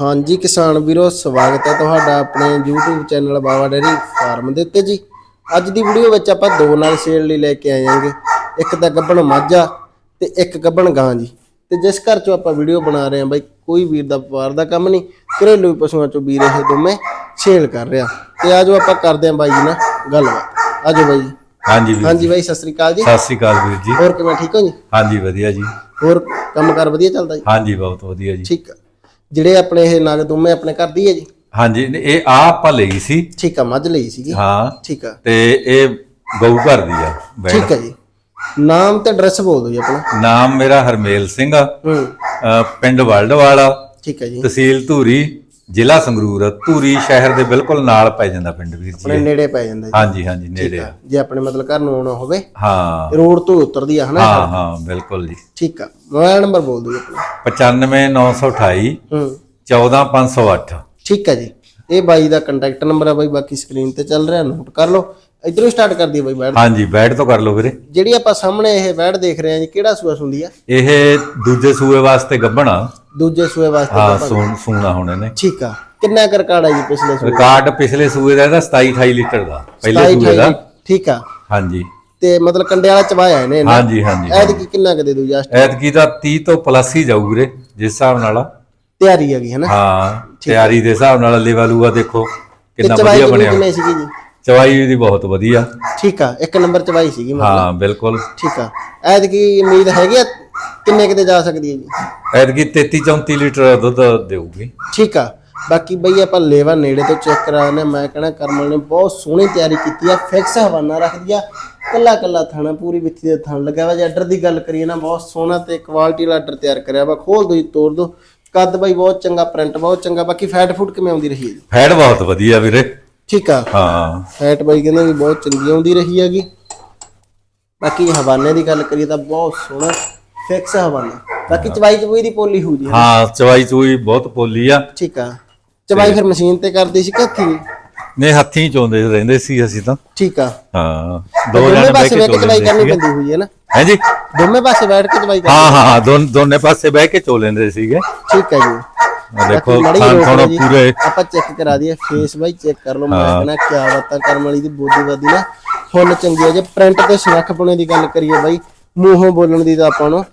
ਹਾਂਜੀ ਕਿਸਾਨ ਵੀਰੋ ਸਵਾਗਤ ਹੈ ਤੁਹਾਡਾ ਆਪਣੇ YouTube channel Bawa dairy farm ਦੇ ਉੱਤੇ ਜੀ। ਅੱਜ ਦੀ ਵੀਡੀਓ ਵਿੱਚ ਆਪਾਂ ਦੋ ਨਾਲ ਸੇਲ ਲਈ ਲੈ ਕੇ ਆਏ ਆਂਗੇ ਇੱਕ ਤਾਂ ਗੱਬਣ ਮਾਝਾ ਤੇ ਇੱਕ ਗੱਬਣ ਗਾਂ ਜੀ। ਤੇ ਜਿਸ ਘਰ ਚੋਂ ਆਪਾਂ ਵੀਡੀਓ ਬਣਾ ਰਹੇ ਹਾਂ ਬਾਈ ਕੋਈ ਵੀਰ ਦਾ ਵਪਾਰ ਦਾ ਕੰਮ ਨਹੀਂ ਘਰੇਲੂ ਪਸ਼ੂਆਂ ਚੋਂ ਵੀਰ ਇਹ ਦੋਵੇਂ ਸੇਲ ਕਰ ਰਿਹਾ। ਤੇ ਆਜੋ ਆਪਾਂ ਕਰਦੇ ਹਾਂ ਬਾਈ ਜੀ ਨਾਲ ਗੱਲਬਾਤ। ਆਜੋ ਬਾਈ ਜੀ। ਹਾਂਜੀ ਵੀਰ ਹਾਂਜੀ ਬਾਈ ਸਤਿ ਸ੍ਰੀ ਅਕਾਲ ਜੀ। ਸਤਿ ਸ੍ਰੀ ਅਕਾਲ ਵੀਰ ਜੀ। ਹੋਰ ਕਿਵੇਂ ਠੀਕ ਹੋ ਜੀ? ਹਾਂਜੀ ਵਧੀਆ ਜੀ। ਹੋਰ ਕੰਮ ਕਾਰ ਵਧੀਆ ਚੱਲਦਾ ਜੀ? ਹਾਂਜੀ ਬਹੁਤ ਵਧੀਆ ਜੀ। ਠੀਕ ਆ। ਜਿਹੜੇ ਆਪਣੇ ਇਹ ਨਗ ਦੋਵੇਂ ਆਪਣੇ ਘਰ ਦੀ ਹੈ ਜੀ? ਹਾਂਜੀ ਇਹ ਆ ਆਪਾਂ ਲਈ ਸੀ। ਠੀਕ ਆ ਮੱਝ ਲਈ ਸੀਗੀ। ਹਾਂ। ਠੀਕ ਆ। ਤੇ ਇਹ ਗਊ ਘਰ ਦੀ ਆ ਠੀਕ ਆ ਜੀ। ਨਾਮ ਤੇ ਐਡਰੈਸ ਬੋਲ ਦਿਓ ਜੀ ਆਪਣਾ। ਨਾਮ ਮੇਰਾ ਹਰਮੇਲ ਸਿੰਘ ਆ। ਹੂੰ। ਅ, ਪਿੰਡ ਵਰਲਡਵਾਲਾ ਠੀਕ ਆ ਜੀ। ਤਹਿਸੀਲ ਧੂਰੀ। ਜ਼ਿਲ੍ਹਾ ਸੰਗਰੂਰ ਧੂਰੀ ਸ਼ਹਿਰ ਦੇ ਬਿਲਕੁਲ ਨਾਲ ਪੈ ਜਾਂਦਾ ਪਿੰਡ ਵੀਰ ਆਪਣੇ ਜੀ ਨੇੜੇ ਪੈ ਜਾਂਦਾ ਜੀ। ਹਾਂਜੀ ਹਾਂਜੀ ਨੇੜੇ ਆ। ਜੇ ਆਪਣੇ ਮਤਲਬ ਘਰ ਨੂੰ ਆਉਣਾ ਹੋਵੇ ਹਾਂ। ਰੋਡ ਤੋਂ ਉਤਰਦੀ ਆ ਹਨਾ ਹਾਂ ਹਾਂ ਬਿਲਕੁਲ ਜੀ। ਠੀਕ ਆ। ਮੋਬਾਈਲ ਨੰਬਰ ਬੋਲ ਦਿਓ ਜੀ ਆਪਣਾ 95928 ਹੂੰ। ਠੀਕ 14508 ਆ ਜੀ। ਇਹ ਬਾਈ ਦਾ ਕੰਟੈਕਟ ਨੰਬਰ ਆ ਬਾਈ ਬਾਕੀ ਸਕਰੀਨ ਤੇ ਚੱਲ ਰਿਹਾ ਨੋਟ ਕਰ ਲਓ। ਇਧਰੋਂ ਸਟਾਰਟ ਕਰ ਦਈਏ ਬਾਈ ਬੈਠ। ਹਾਂਜੀ ਬੈਠ ਤੋਂ ਕਰ ਲਓ ਵੀਰੇ। ਜਿਹੜੀ ਆਪਾਂ ਸਾਹਮਣੇ ਇਹ ਬੈਠ ਦੇਖ ਰਹੇ ਆ ਜੀ ਕਿਹੜਾ ਸੂਆ ਸੁੰਦੀ ਆ? ਇਹ ਦੂਜੇ ਸੂਏ ਵਾਸਤੇ ਗੱਭਣਾ ਦੂਜੇ ਸੂਏ ਵਾਸਤੇ ਹਾਂ ਸੂਣ ਸੂਣਾ ਹੋਣੇ ਨੇ ਠੀਕ ਆ। ਕਿੰਨਾ ਕਰ ਕਾਰਡ ਆ ਜੀ ਪਿਛਲੇ ਸੂਏ ਰਿਕਾਰਡ ਪਿਛਲੇ ਸੂਏ ਦਾ ਇਹਦਾ 27 28 ਲੀਟਰ ਦਾ ਪਹਿਲੇ 27 ਸੂਏ ਦਾ। 28 ਠੀਕ ਆ। ਹਾਂਜੀ। ਤੇ ਮਤਲਬ ਕੰਡੇ ਵਾਲਾ ਚਵਾਇਆ ਇਹਨੇ ਨਾ? ਹਾਂਜੀ ਹਾਂਜੀ ਐਤਕੀ ਕਿੰਨਾ ਕੁ ਦੇ ਦੂ ਜਸਟ ਐਤਕੀ ਦਾ 30 ਤੋਂ ਪਲੱਸ ਹੀ ਜਾਊ ਵੀਰੇ ਜਿਸ ਹਿਸਾਬ ਨਾਲ ਤਿਆਰੀ ਹੈਗੀ ਹਨਾ ਹਾਂ ਤਿਆਰੀ ਦੇ ਹਿਸਾਬ ਨਾਲ ਲੇਵਲੂਆ ਦੇਖੋ ਤੇ ਕਿੰਨਾ ਚਵਾਈ ਵਧੀਆ ਕਿੰਨੀ ਬਣਿਆ। ਕਿੰਨੀ ਸੀਗੀ ਜੀ? ਚਵਾਈ ਦੀ ਬਹੁਤ ਵਧੀਆ। ਠੀਕ ਆ ਇੱਕ ਨੰਬਰ ਚਵਾਈ ਸੀਗੀ ਮਤਲਬ। ਹਾਂ ਬਿਲਕੁਲ। ਠੀਕ ਆ। ਐਤਕੀ ਉਮੀਦ ਹੈਗੀ ਆ ਕਿੰਨੇ ਕਿਤੇ ਜਾ ਸਕਦੀ ਹੈ ਜੀ? ਐਤਕੀ 33 34 ਲੀਟਰ ਦੁੱਧ ਦੇਊਗੀ। ਠੀਕ ਆ। ਬਾਕੀ ਬਈ ਆਪਾਂ ਲੇਵਾ ਨੇੜੇ ਤੋਂ ਚੈੱਕ ਕਰਾਉਣੇ ਮੈਂ ਕਹਣਾ ਕਰਮਲ ਨੇ ਬਹੁਤ ਸੋਹਣੀ ਤਿਆਰੀ ਕੀਤੀ ਆ। ਫਿਕਸ ਹਵਾਨਾ ਰੱਖਦੀ ਆ। ਕੱਲਾ ਕੱਲਾ ਥਾਣਾ ਪੂਰੀ ਵਿੱਥੀ ਦੇ ਥਣ ਲੱਗਾ ਵਾ। ਜੇ ਆਰਡਰ ਦੀ ਗੱਲ ਕਰੀਏ ਨਾ ਬਹੁਤ ਸੋਹਣਾ ਤੇ ਕੁਆਲਿਟੀ ਵਾਲਾ ਆਰਡਰ ਤਿਆਰ ਕਰਿਆ ਵਾ। ਖੋਲ ਦੋ ਜੀ ਤੋੜ ਦੋ। ਕੱਦ ਬਾਈ ਬਹੁਤ ਚੰਗਾ ਪ੍ਰਿੰਟ ਬਹੁਤ ਚੰਗਾ। ਬਾਕੀ ਫੈਟ ਫੂਡ ਕਿਵੇਂ ਆਉਂਦੀ ਰਹੀ ਹੈ ਜੀ? ਫੈਟ ਬਹੁਤ ਵਧੀਆ ਵੀਰੇ। ਠੀਕ ਆ। ਹਾਂ। ਫੈਟ ਬਾਈ ਕਹਿੰਦੇ ਵੀ ਬਹੁਤ ਚੰਗੀ ਆਉਂਦੀ ਰਹੀ ਹੈਗੀ। ਬਾਕੀ ਹਵਾਨੇ ਦੀ ਗੱਲ ਕਰੀਏ ਤਾਂ ਬਹੁਤ ਸੋਹਣਾ ਫਿਕਸ ਹਵਾਨਾ ਬਾਕੀ ਚਵਾਈ ਚਵੂਈ ਦੀ ਪੋਲੀ ਹੋ ਜੀ ਹਾਂ ਚਵਾਈ ਚੂਈ ਬਹੁਤ ਪੋਲੀ ਆ। ਠੀਕ ਆ। ਚਵਾਈ ਫਿਰ ਮਸ਼ੀਨ ਤੇ ਕਰਦੀ ਸੀ ਕਿ ਹੱਥੀਂ ਨੇ ਹੱਥੀਂ ਚੋਂਦੇ ਰਹਿੰਦੇ ਸੀ ਅਸੀਂ ਤਾਂ। ਠੀਕ ਆ। ਹਾਂ ਦੋ ਜਣੇ ਬਹਿ ਕੇ ਬੈਠ ਕੇ ਚੋ ਚਵਾਈ ਕਰਨੀ ਪੈਂਦੀ ਹੋਈ ਹੈ ਨਾ ਹੈ ਜੀ? ਦੋਵੇਂ ਪਾਸੇ ਬੈਠ ਕੇ ਚਵਾਈ ਹਾਂ ਹਾਂ ਹਾਂ ਦੋਨ ਪਾਸੇ ਬਹਿ ਕੇ ਚੋ ਲੈਂਦੇ ਸੀਗੇ। ਠੀਕ ਹੈ ਜੀ। ਦੇਖੋ ਲਓ ਜੀ। ਪੂਰੇ। ਆਪਾਂ ਚੈੱਕ ਕਰਾ ਦਈਏ ਫੇਸ ਬਾਈ ਚੈੱਕ ਕਰ ਲਓ ਮੈਂ ਕਹਿੰਦਾ ਕੀ ਬਾਤਾਂ ਕਰਮ ਵਾਲੀ ਦੀ ਬੋਦੀ ਬਾਦੀ ਨਾ। ਫੁੱਲ ਚੰਗੀ ਹੈ ਜੇ। ਪ੍ਰਿੰਟ ਤੇ ਸੁਨੱਖ ਪੁਣੇ ਦੀ ਗੱਲ ਕਰੀਏ ਬਾਈ ਮੂੰਹੋਂ ਬੋਲਣ ਦੀ ਤਾਂ ਆਪਾਂ ਨੂੰ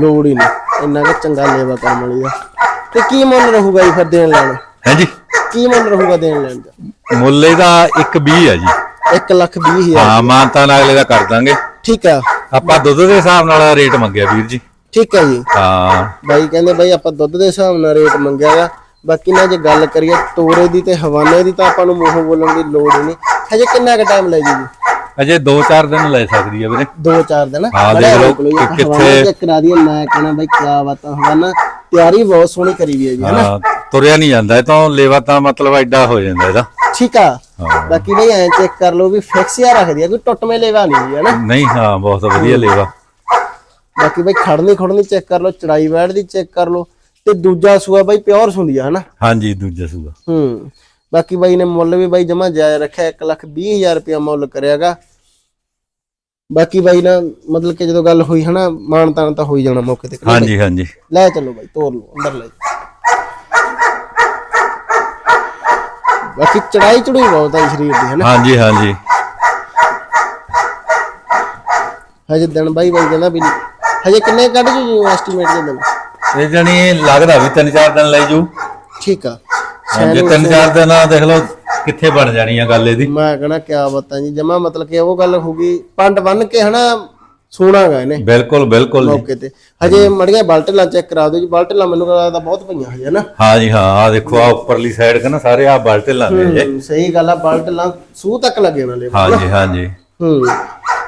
ਲੋੜ ਹੀ ਨਹੀਂ। ਇੰਨਾ ਕਿ ਚੰਗਾ ਲੇਵਾ ਕਰਮ ਵਾਲੀ ਦਾ ਤੇ ਕੀ ਮੁੱਲ ਰਹੂਗਾ ਜੀ ਫਿਰ ਦੇਣ ਲੈਣ? ਹੈ ਜੀ? ਕੀ ਮੁੱਲ ਰਹੂਗਾ ਦੇਣ ਲੈਣ ਦਾ? ਮੁੱਲੇ ਦਾ 120 ਆ ਜੀ। 1 ਲੱਖ ਵੀਹ ਹਜ਼ਾਰ। ਹਾਂ ਮਾਨਤਾ ਨਾਲ ਅਗਲੇ ਦਾ ਕਰ ਦਾਂਗੇ। ਠੀਕ ਆ। ਆਪਾਂ ਦੁੱਧ ਦੇ ਹਿਸਾਬ ਨਾਲ ਰੇਟ ਮੰਗਿਆ ਵੀਰ ਜੀ। ਠੀਕ ਹੈ ਜੀ। ਹਾਂ। ਬਾਈ ਕਹਿੰਦੇ ਬਾਈ ਆਪਾਂ ਦੁੱਧ ਦੇ ਹਿਸਾਬ ਨਾਲ ਰੇਟ ਮੰਗਿਆਗਾ ਬਾਕੀ ਨਾ ਜੇ ਗੱਲ ਕਰੀਏ ਤੋਰੇ ਦੀ ਤੇ ਹਵਾਨੇ ਦੀ ਤਾਂ ਆਪਾਂ ਨੂੰ ਮੂੰਹੋਂ ਬੋਲਣ ਦੀ ਲੋੜ ਹੀ ਨਹੀਂ। ਹਜੇ ਕਿੰਨਾ ਕੁ ਟਾਈਮ ਲੈ ਜੂਗੀ? ਅਜੇ 2-4 ਦਿਨ ਲੈ ਸਕਦੀ ਆ ਵੀਰੇ। ਦੋ ਚਾਰ ਦਿਨ। ਹਾਂ, ਦੇਖ ਲਓ ਕਿ ਕਿੱਥੇ- ਚੈੱਕ ਕਰਾ ਦਈਏ। ਮੈਂ ਕਹਿਣਾ ਬਾਈ ਕਿਆ ਬਾਤਾਂ ਹਵਾਨਾ। ਤਿਆਰੀ ਬਹੁਤ ਸੋਹਣੀ ਕਰੀ ਵੀ ਹੈ ਜੀ ਹਨਾ? ਹਾਂ ਤੁਰਿਆ ਨਹੀਂ ਜਾਂਦਾ ਇਹ ਤਾਂ ਲੇਵਾ ਤਾਂ ਮਤਲਬ ਐਡਾ ਹੋ ਜਾਂਦਾ ਇਹਦਾ। ਠੀਕ ਆ। ਹਾਂ। ਬਾਕੀ ਬਈ ਐਂ ਚੈੱਕ ਕਰ ਲਓ ਵੀ ਫਿਕਸ ਆ ਰੱਖਦੀ ਆ ਕੋਈ ਟੁੱਟਵੇਂ ਲੈਵਾ ਨਹੀਂ ਜੀ ਹਨਾ? ਨਹੀਂ ਹਾਂ ਬਹੁਤ ਵਧੀਆ ਲੇਵਾ। ਬਾਕੀ ਬਈ ਖੜਨੀ ਖੜਨੀ ਚੈੱਕ ਕਰ ਲਓ ਚੜਾਈ ਬੈਠ ਦੀ ਚੈੱਕ ਕਰ ਲਓ। ਤੇ ਦੂਜਾ ਸੂਆ ਬਾਈ ਪਿਓਰ ਸੁੰਦੀ ਆ ਹਨਾ? ਹਾਂਜੀ ਦੂਜਾ ਸੂਗਾ ਹੂੰ। ਬਾਕੀ ਬਾਈ ਨੇ ਮੁੱਲ ਵੀ ਬਾਈ ਜਮਾ ਜਾਇ ਰੱਖਿਆ 1 ਲੱਖ 20 ਹਜ਼ਾਰ ਰੁਪਇਆ ਮੁੱਲ ਕਰਿਆਗਾ। ਬਾਕੀ ਬਾਈ ਨਾ ਮਤਲਬ ਕਿ ਜਦੋਂ ਗੱਲ ਹੋਈ ਹਨਾ ਮਾਨ ਤਾਨ ਤਾਂ ਹੋਈ ਜਾਣਾ ਮੌਕੇ ਤੇ। ਹਾਂਜੀ ਹਾਂਜੀ। ਲੈ ਚੱਲੋ ਬਾਈ ਤੋਰ ਲਓ ਅੰਦਰ ਲੈ ਬਾਕੀ ਚੜਾਈ ਚੜੂਈ ਬਹੁਤ ਆ ਸਰੀਰ ਦੀ ਹਨਾ। ਹਾਂਜੀ ਹਾਂਜੀ। ਹਜੇ ਦਿਨ ਬਾਈ ਬਾਈ ਕਹਿੰਦਾ ਵੀ ਹਜੇ ਕਿੰਨੇ ਕੱਢ ਜੂ ਜੀ ਐਸਟੀਮੇਟ ਦੇ ਦਿਨ? ਇਹ ਜਣੀ ਲੱਗਦਾ ਵੀ 3-4 ਦਿਨ ਲੈ ਜੂ। ਠੀਕ ਆ। ਜੇ 3-4 ਦਿਨ ਆ ਦੇਖ ਲਓ ਕਿੱਥੇ ਬਣ ਜਾਣੀ ਆ ਗੱਲ ਇਹਦੀ। ਮੈਂ ਕਹਣਾ ਕਿਆ ਬਾਤਾਂ ਜੀ ਜਮਾ ਮਤਲਬ ਕਿ ਉਹ ਗੱਲ ਹੋ ਗਈ ਪੰਡ ਬੰਨ ਕੇ ਹਨਾ ਸੋਣਾਗਾ ਇਹਨੇ। ਬਿਲਕੁਲ ਬਿਲਕੁਲ ਜੀ। ਮੌਕੇ ਤੇ। ਹਜੇ ਮੜੀਆਂ ਬਲਟਲਾਂ ਚੈੱਕ ਕਰਾ ਦਿਓ ਜੀ ਬਲਟਲਾਂ ਮੈਨੂੰ ਲੱਗਦਾ ਬਹੁਤ ਪਈਆਂ ਹਜੇ ਨਾ। ਹਾਂ ਜੀ ਹਾਂ ਆ ਦੇਖੋ ਆ ਉੱਪਰਲੀ ਸਾਈਡ ਕਿ ਨਾ ਸਾਰੇ ਆ ਬਲਟੇ ਲਾਉਂਦੇ ਜੇ ਸਹੀ ਗੱਲ ਆ ਬਲਟਲਾਂ ਸੂਹ ਤੱਕ ਲੱਗੇ ਉਹਨਾਂ ਦੇ। ਹਾਂ ਜੀ ਹਾਂ ਜੀ। ਹੂੰ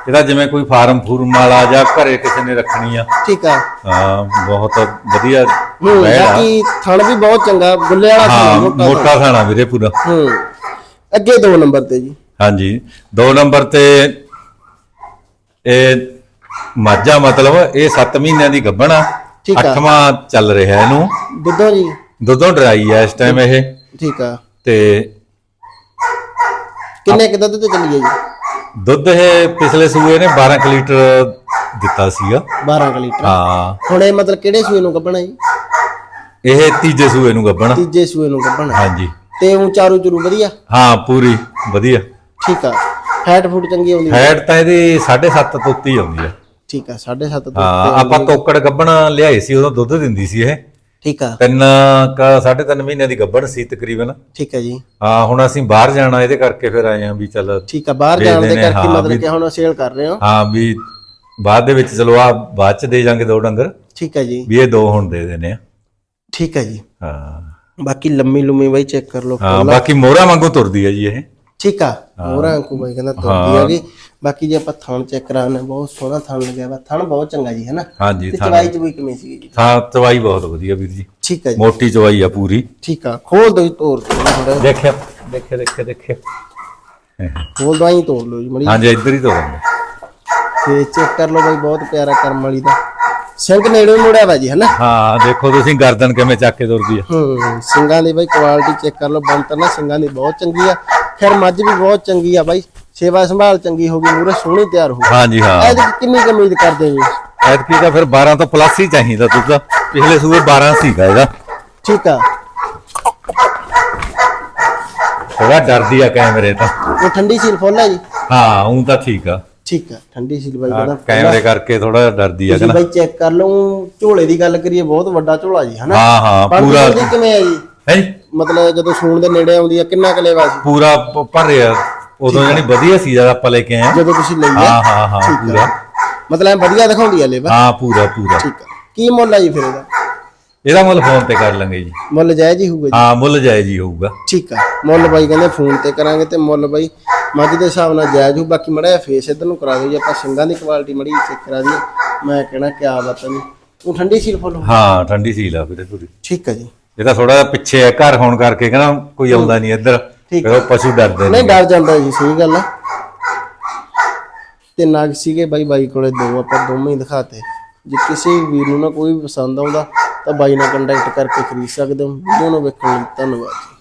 ਇਹਦਾ ਜਿਵੇਂ ਕੋਈ ਫਾਰਮ ਫੂਰਮ ਵਾਲਾ ਜਾਂ ਘਰੇ ਕਿਸੇ ਨੇ ਰੱਖਣੀ ਆ। ਠੀਕ ਆ। ਹਾਂ ਬਹੁਤ ਵਧੀਆ ਹੂੰ ਬੈੜ ਆ। ਬਾਕੀ ਥਣ ਵੀ ਬਹੁਤ ਚੰਗਾ ਗੁੱਲੇ ਵਾਲਾ ਹਾਂ ਥਣ ਮੋਟਾ ਮੋਟਾ ਖਾਣਾ ਵੀਰੇ ਪੂਰਾ। ਹੂੰ ਅੱਗੇ ਦੋ ਨੰਬਰ ਤੇ ਜੀ। ਹਾਂਜੀ ਦੋ ਨੰਬਰ ਤੇ ਇਹ ਮਾਝਾ ਮਤਲਬ ਇਹ 7 ਮਹੀਨਿਆਂ ਦੀ ਗੱਭਣ ਆ। ਠੀਕ ਆ। ਅੱਠਵਾਂ ਚੱਲ ਰਿਹਾ ਇਹਨੂੰ। ਦੁੱਧੋ ਜੀ। ਦੁੱਧੋਂ ਡਰਾਈ ਆ ਇਸ ਟਾਈਮ ਇਹ। ਠੀਕ ਆ। ਤੇ ਕਿੰਨੇ ਕਿ ਦੁੱਧ ਤੇ ਚੱਲੀਏ ਜੀ? ਦੁੱਧ ਇਹ ਪਿਛਲੇ ਸੂਏ ਨੇ 12 ਕੁ ਲੀਟਰ ਦਿੱਤਾ ਸੀਗਾ। 12 ਕੁ ਲੀਟਰ। ਹਾਂ। ਹੁਣ ਇਹ ਮਤਲਬ ਕਿਹੜੇ ਸੂਏ ਨੂੰ ਕੱਢਣਾ ਜੀ? ਇਹ ਤੀਜੇ ਸੂਏ ਨੂੰ ਗੱਬਣ ਤੀਜੇ ਸੂਏ ਨੂੰ ਗੱਭਣ। ਹਾਂਜੀ। ਤੇ ਉਹ ਚਾਰੂ ਚਰੂ ਵਧੀਆ? ਹਾਂ ਪੂਰੀ ਵਧੀਆ। ਠੀਕ ਆ। ਫੈਟ ਫੂਡ ਚੰਗੀ ਆਉਂਦੀ? ਫੈਟ ਤਾਂ ਇਹਦੀ 7.5 ਤੋਂ ਉੱਤੇ ਹੀ ਆਉਂਦੀ ਆ। ਠੀਕ ਆ 7.5 ਤੋਂ ਹਾਂ ਆਪਾਂ ਤੋਕੜ ਗੱਬਣ ਲਿਆਏ ਸੀ ਉਦੋਂ ਦੁੱਧ ਦਿੰਦੀ ਸੀ ਇਹ। ਠੀਕ ਆ। ਤਿੰਨ ਕ ਸਾਢੇ ਤਿੰਨ ਮਹੀਨਿਆਂ ਦੀ ਗੱਬਣ ਸੀ ਤਕਰੀਬਨ। ਠੀਕ ਆ ਜੀ। ਹਾਂ ਹੁਣ ਅਸੀਂ ਬਾਹਰ ਜਾਣਾ ਇਹਦੇ ਕਰਕੇ ਫਿਰ ਆਏ ਹਾਂ ਵੀ ਚੱਲ ਠੀਕ ਆ ਬਾਹਰ ਜਾਣ ਦੇ ਕਰਕੇ ਹਾਂ, ਮਤਲਬ ਕਿ ਹੁਣ ਸੇਲ ਕਰ ਰਹੇ ਹੋ। ਹਾਂ ਵੀ ਬਾਅਦ ਦੇ ਵਿੱਚ ਚਲੋ ਆ ਬਾਅਦ ਚ ਦੇ ਜਾਾਂਗੇ ਦੋ ਡੰਗਰ। ਠੀਕ ਆ ਜੀ। ਵੀ ਇਹ ਦੋ ਹੁਣ ਦੇ ਦੇਣੇ ਆ। ਠੀਕ ਆ ਜੀ। ਹਾਂ। ਬਾਕੀ ਲੰਮੀ ਲੁੰਮੀ ਬਾਈ ਚੈੱਕ ਕਰ ਲਓ ਹਾਂ ਬਾਕੀ ਮੋਹਰਾ ਵਾਂਗੂ ਤੁਰਦੀ ਹੈ ਜੀ ਇਹ। ਠੀਕ ਆ ਹੋਰਾਂ ਕੋ ਬਾਈ ਕਹਿੰਦਾ ਤੁਰਦੀ ਹੈਗੀ ਬਾਕੀ ਜੇ ਆਪਾਂ ਥਣ ਚੈੱਕ ਕਰਾਉਣੇ ਬਹੁਤ ਸੋਹਣਾ ਥਣ ਲੱਗਿਆ ਵਾ। ਥਣ ਬਹੁਤ ਚੰਗਾ ਜੀ ਹੈਨਾ? ਹਾਂਜੀ ਤੇ ਚਵਾਈ ਚ ਵੀ ਕਿਵੇਂ ਸੀ ਜੀ? ਥਾਂ ਚਵਾਈ ਬਹੁਤ ਵਧੀਆ ਵੀਰ ਜੀ। ਠੀਕ ਆ ਜੀ। ਮੋਟੀ ਚਵਾਈ ਆ ਪੂਰੀ। ਠੀਕ ਆ ਖੋਲ ਦੋ ਜੀ ਤੋੜ ਕੇ ਥੋੜਾ ਦੇਖਿਆ ਦੇਖਿਆ ਦੇਖਿਆ ਦੇਖਿਆ। ਖੋਲ ਦੋ ਹੀ ਤੋੜ ਲਓ ਜੀ ਮੜੀ। ਹਾਂਜੀ ਇੱਧਰ ਹੀ ਤੋੜਨਾ ਤੇ ਚੈੱਕ ਕਰ ਲਓ ਬਾਈ ਬਹੁਤ ਪਿਆਰਾ ਕਰਮ ਵਾਲੀ ਦਾ। ਸਿੰਘ ਨੇੜੇ ਮੁੜਿਆ ਵਾ ਜੀ ਹੈਨਾ? ਹਾਂ ਦੇਖੋ ਤੁਸੀਂ ਗਰਦਨ ਕਿਵੇਂ ਚੱਕ ਕੇ ਤੁਰਦੀ ਆ। ਹੂੰ ਸਿੰਘਾਂ ਦੀ ਬਾਈ ਕੁਆਲਿਟੀ ਚੈੱਕ ਕਰ ਲਓ ਬੰਤਰ ਨਾ ਸਿੰਘਾਂ ਦੀ ਬਹੁਤ ਚੰਗੀ ਆ। ਖੈਰ ਮੱਝ ਵੀ ਬਹੁਤ ਚੰਗੀ ਆ ਬਾਈ। ਸੇਵਾ ਸੰਭਾਲ ਚੰਗੀ ਹੋ ਗਈ ਮੂਰੇ ਸੋਹਣੀ ਤਿਆਰ ਹੋ ਗਈ। ਹਾਂਜੀ ਹਾਂ। ਐਦ ਕਿੰਨੀ ਕੁ ਉਮੀਦ ਕਰਦੇ ਜੀ ਐਤਕੀ ਤਾਂ ਫਿਰ 12 ਤੋਂ ਪਲੱਸ ਹੀ ਚਾਹੀਦਾ ਦੁੱਧ ਪਿਛਲੇ ਸੂਏ 12 ਸੀਗਾ ਇਹਦਾ। ਠੀਕ ਆ। ਥੋੜਾ ਡਰਦੀ ਆ ਕੈਮਰੇ ਤੋਂ। ਉਹ ਠੰਡੀ ਸੀਲ ਫੁੱਲ ਹੈ ਜੀ? ਹਾਂ ਉਹ ਤਾਂ ਠੀਕ ਆ। ਠੀਕ ਆ ਠੰਡੀ ਸੀਲ ਬਾਈ ਕਹਿੰਦਾ ਕੈਮਰੇ ਕਰਕੇ ਥੋੜਾ ਡਰਦੀ ਆ ਕਹਿੰਦਾ। ਬਾਈ ਚੈੱਕ ਕਰ ਲਓ ਝੋਲੇ ਦੀ ਗੱਲ ਕਰੀਏ ਬਹੁਤ ਵੱਡਾ ਝੋਲਾ ਜੀ ਹਨਾ? ਹਾਂ ਹਾਂ ਪਰ ਕਿਵੇਂ ਆ ਜੀ? ਹੈ? ਮਤਲਬ ਜਦੋਂ ਸੂਣ ਦੇ ਨੇੜੇ ਆਉਂਦੀ ਆ ਕਿੰਨਾ ਕਲੇਵਾ ਸੀ ਪੂਰਾ ਭਰਿਆ। ਉਦੋਂ ਜਾਨੀ ਵਧੀਆ ਸੀ ਜਦ ਆਪਾਂ ਲੈ ਕੇ ਆਏ ਜਦੋਂ ਤੁਸੀਂ ਲਈ ਹਾਂ ਹਾਂ ਹਾਂ ਪੂਰਾ। ਮਤਲਬ ਐਂ ਵਧੀਆ ਦਿਖਾਉਂਦੀ ਆ ਲੇਵਾ ਹਾਂ ਪੂਰਾ ਪੂਰਾ। ਠੀਕ ਆ। ਕੀ ਮੁੱਲ ਆ ਜੀ ਫਿਰ ਇਹਦਾ? ਇਹਦਾ ਮੁੱਲ ਫੋਨ ਤੇ ਕਰ ਲਾਂਗੇ ਜੀ। ਮੁੱਲ ਜਾਇਜ਼ ਹੀ ਹੋਊਗਾ ਜੀ? ਹਾਂ ਮੁੱਲ ਜਾਇਜ਼ ਹੀ ਹੋਊਗਾ। ਠੀਕ ਆ। ਮੁੱਲ ਬਾਈ ਕਹਿੰਦੇ ਫੋਨ ਤੇ ਕਰਾਂਗੇ ਤੇ ਮੁੱਲ ਬਾਈ ਮੱਝ ਦੇ ਹਿਸਾਬ ਨਾਲ ਜਾਇਜ਼ ਹੋ ਬਾਕੀ ਮੜਾ ਫੇਸ ਇਧਰ ਨੂੰ ਕਰਾ ਦਿਓ ਜੀ ਆਪਾਂ ਸਿੰਘਾਂ ਦੀ ਕੁਆਲਿਟੀ ਮੜੀ ਚੈੱਕ ਕਰਾ ਦਈਏ। ਮੈਂ ਕਹਿਣਾ ਕਿਆ ਬਾਤ ਨਹੀਂ ਉਹ ਠੰਡੀ ਸੀਲ ਫੁੱਲ? ਹਾਂ ਠੰਡੀ ਸੀਲ ਆ ਵੀਰੇ ਪੂਰੀ। ਠੀਕ ਆ ਜੀ। ਇਹ ਤਾਂ ਥੋੜਾ ਪਿੱਛੇ ਹੈ ਘਰ ਹੋਣ ਕਰਕੇ ਕਹਿੰਦਾ ਕੋਈ ਆਉਂਦਾ ਨਹੀਂ ਇੱਧਰ। ਠੀਕ ਫਿਰ ਉਹ ਪਸ਼ੂ ਡਰਦੇ ਨਹੀਂ ਡਰ ਜਾਂਦਾ ਜੀ ਸਹੀ ਗੱਲ ਆ। ਤੇ ਨਾਗ ਸੀਗੇ ਬਾਈ ਬਾਈ ਕੋਲੇ ਦੋ ਆਪਾਂ ਦੋਵੇਂ ਹੀ ਦਿਖਾਤੇ। ਜੇ ਕਿਸੇ ਵੀਰ ਨੂੰ ਨਾ ਕੋਈ ਪਸੰਦ ਆਉਂਦਾ ਤਾਂ ਬਾਈ ਨਾਲ ਕੰਟੈਕਟ ਕਰਕੇ ਖਰੀਦ ਸਕਦੇ ਹੋ। ਵੀਡੀਓ ਨੂੰ ਵੇਖਣ ਲਈ ਧੰਨਵਾਦ।